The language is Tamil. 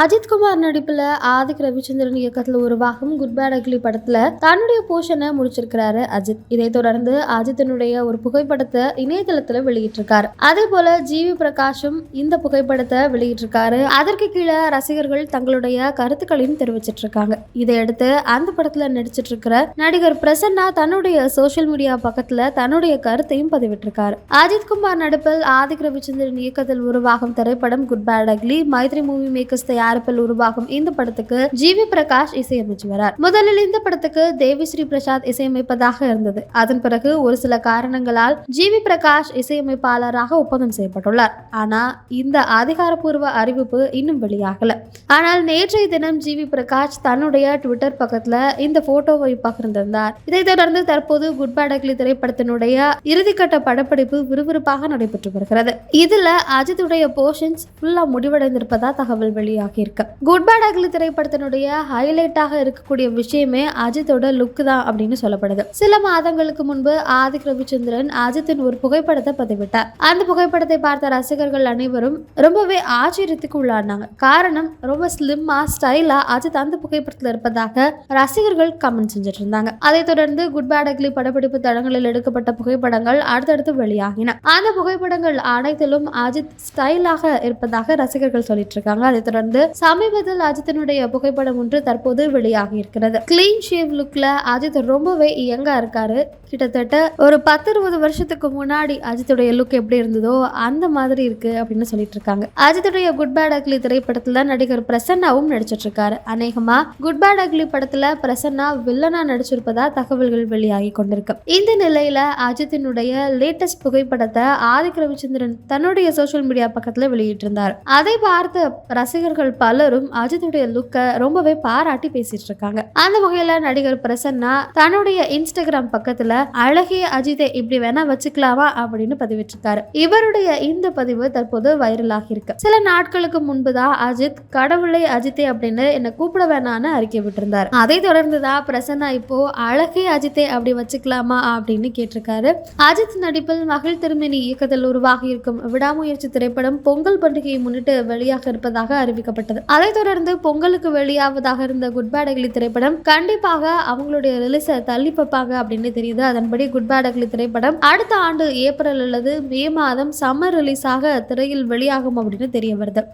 அஜித்குமார் நடிப்புல ஆதிக் ரவிச்சந்திரன் இயக்கத்துல உருவாகும் குட் பேட் அக்லி படத்துல தன்னுடைய போஷனை முடிச்சிருக்கிறாரு அஜித். இதை தொடர்ந்து அஜித்தினுடைய ஒரு புகைப்படத்தை இணையதளத்துல வெளியிட்டிருக்காரு. அதே போல ஜிவி பிரகாஷும் இந்த புகைப்படத்தை வெளியிட்டிருக்காரு. அதற்கு கீழே ரசிகர்கள் தங்களுடைய கருத்துக்களையும் தெரிவிச்சிட்டு இருக்காங்க இதையடுத்து அந்த படத்துல நடிச்சிட்டு இருக்கிற நடிகர் பிரசன்னா தன்னுடைய சோஷியல் மீடியா பக்கத்துல தன்னுடைய கருத்தையும் பதிவிட்டிருக்காரு. அஜித் குமார் நடிப்பில் ஆதிக் ரவிச்சந்திரன் இயக்கத்தில் உருவாகும் திரைப்படம் good bad ugly Mythri movie makers தயாரிப்பில் உருவாகும் இந்த படத்துக்கு ஜிவி பிரகாஷ் இசையமைச்சு வரார். முதலில் இந்த படத்துக்கு தேவிஸ்ரீ பிரசாத் இசையமைப்பதாக இருந்தது. அதன் பிறகு ஒரு சில காரணங்களால் ஜிவி பிரகாஷ் இசையமைப்பாளராக ஒப்பந்தம் செய்யப்பட்டுள்ளார். ஆனா இந்த அதிகாரப்பூர்வ அறிவிப்பு இன்னும் வெளியாகல. ஆனால் நேற்றைய தினம் ஜிவி பிரகாஷ் தன்னுடைய ட்விட்டர் பக்கத்துல இந்த போட்டோவை பகிர்ந்திருந்தார். இதைத் தொடர்ந்து தற்போது குட் பேட் திரைப்படத்தினுடைய இறுதிக்கட்ட படப்பிடிப்பு விறுவிறுப்பாக நடைபெற்று வருகிறது. இதுல அஜித்துடைய போர்ஷன்ஸ் ஃபுல்லா முடிவடைந்திருப்பதா தகவல் வெளியாகி இருக்கு. குட் பேட் அக்லி திரைப்படத்தினுடைய ஹைலைட்டாக இருக்கக்கூடிய விஷயமே அஜித்தோட லுக் தான் அப்படின்னு சொல்லப்படுது. சில மாதங்களுக்கு முன்பு ஆதிக் ரவிச்சந்திரன் அஜித்தின் ஒரு புகைப்படத்தை பதிவிட்டார். அந்த புகைப்படத்தை பார்த்த ரசிகர்கள் அனைவரும் ரொம்பவே ஆச்சரியத்துக்கு உள்ளாடினாங்க காரணம் ரொம்ப ஸ்லிம்மா ஸ்டைலா அஜித் அந்த புகைப்படத்தில் இருப்பதாக ரசிகர்கள் கமெண்ட் செஞ்சுட்டு இருந்தாங்க. அதைத் தொடர்ந்து குட் பேட் அக்லி படப்பிடிப்பு தளங்களில் எடுக்கப்பட்ட புகைப்படங்கள் அடுத்தடுத்து வெளியாகின. அந்த புகைப்படங்கள் அனைத்திலும் அஜித் ஸ்டைலாக இருப்பதாக ரசிகர்கள் சொல்லிட்டு இருக்காங்க. அதைத் தொடர்ந்து சமீபத்தில் அஜித்தினுடைய புகைப்படம் ஒன்று தற்போது வெளியாகி இருக்கிறது கிளீன் ஷேவ் லுக்ல அஜித் ரொம்பவே யங்கா இருக்காரு. கிட்டத்தட்ட ஒரு பத்து இருபது வருஷத்துக்கு முன்னாடி அஜித்துடைய லுக் எப்படி இருந்ததோ அந்த மாதிரி இருக்கு அப்படின்னு சொல்லிட்டு இருக்காங்க. அஜித்துடைய குட் பேட் அக்லி திரைப்படத்துல நடிகர் பிரசன்னாவும் நடிச்சிட்டு இருக்காரு. அநேகமா குட் பேட் அக்லி படத்துல பிரசன்னா வில்லனா நடிச்சிருப்பதா தகவல்கள் வெளியாகி கொண்டிருக்கு. இந்த நிலையில அஜித்தினுடைய லேட்டஸ்ட் புகைப்படத்தை ஆதிக் ரவிச்சந்திரன் தன்னுடைய சோஷியல் மீடியா பக்கத்துல வெளியிட்டிருந்தார். அதை பார்த்த ரசிகர்கள் பலரும் அஜித்துடைய லுக்கை ரொம்பவே பாராட்டி பேசிட்டு இருக்காங்க அந்த வகையில நடிகர் பிரசன்னா தன்னுடைய இன்ஸ்டாகிராம் பக்கத்துல அழகிய அஜித்தை இப்படி வேணா வச்சுக்கலாமா? அப்படின்னு பதிவிட்டிருக்காரு. இவருடைய இந்த பதிவு தற்போது வைரல் ஆகியிருக்கு சில நாட்களுக்கு முன்புதான் அஜித் கடவுளை அஜித்தை அப்படின்னு என்ன கூப்பிட வேணான்னு அறிக்கை விட்டிருந்தார். அதை தொடர்ந்துதான் பிரசன்னா இப்போ அழகிய அஜித்தை அப்படி வச்சுக்கலாமா? அப்படின்னு கேட்டிருக்காரு. அஜித் நடிப்பில் மகள் திருமணி இயக்கத்தில் உருவாகி இருக்கும் விடாமுயற்சி திரைப்படம் பொங்கல் பண்டிகையை முன்னிட்டு வெளியாக இருப்பதாக அறிவிக்கப்பட்டது அதைத் தொடர்ந்து பொங்கலுக்கு வெளியாவதாக இருந்த குட் பேட் அக்லி திரைப்படம் கண்டிப்பாக அவங்களுடைய ரிலீஸை தள்ளி வைப்பாங்க அப்படின்னு தெரியுது. அதன்படி குட் பேட் அக்லி திரைப்படம் அடுத்த ஆண்டு ஏப்ரல் அல்லது மே மாதம் சம்மர் ரிலீஸாக திரையில் வெளியாகும் அப்படின்னு தெரிய வருது.